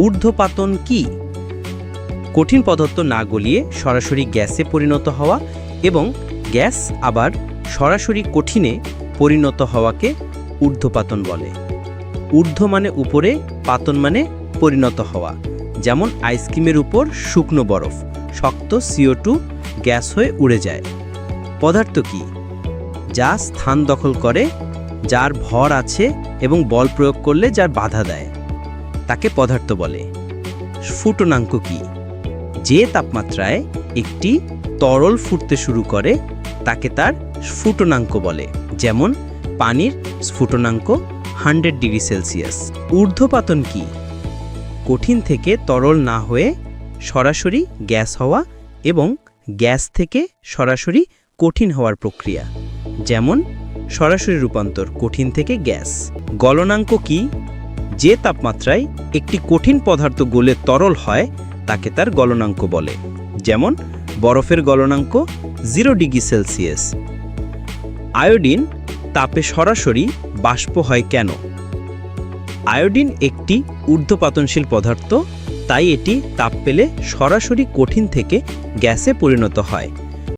ঊর্ধ্বপাতন কি? কঠিন পদার্থ না গলিয়ে সরাসরি গ্যাসে পরিণত হওয়া এবং গ্যাস আবার সরাসরি কঠিনে পরিণত হওয়াকে ঊর্ধ্বপাতন বলে। ঊর্ধ্ব মানে উপরে, পাতন মানে পরিণত হওয়া। যেমন আইসক্রিমের উপর শুকনো বরফ, শক্ত সিও টু গ্যাস হয়ে উড়ে যায়। পদার্থ কি? যা স্থান দখল করে, যার ভর আছে এবং বল প্রয়োগ করলে যার বাধা দেয়। তাকে পদার্থ বলে। স্ফুটনাঙ্ক কি? যে তাপমাত্রায় একটি তরল ফুটতে শুরু করে, তাকে তার স্ফুটনাঙ্ক বলে। যেমন, পানির স্ফুটনাঙ্ক হান্ড্রেড ডিগ্রি সেলসিয়াস। ঊর্ধ্বপাতন কি? কঠিন থেকে তরল না হয়ে সরাসরি গ্যাস হওয়া এবং গ্যাস থেকে সরাসরি কঠিন হওয়ার প্রক্রিয়া। যেমন, সরাসরি রূপান্তর কঠিন থেকে গ্যাস। গলনাঙ্ক কি? যে তাপমাত্রায় একটি কঠিন পদার্থ গলে তরল হয়, তাকে তার গলনাঙ্ক বলে। যেমন, বরফের গলনাঙ্ক জিরো ডিগ্রি সেলসিয়াস। আয়োডিন তাপে সরাসরি বাষ্প হয় কেন? আয়োডিন একটি ঊর্ধ্বপাতনশীল পদার্থ, তাই এটি তাপ পেলে সরাসরি কঠিন থেকে গ্যাসে পরিণত হয়।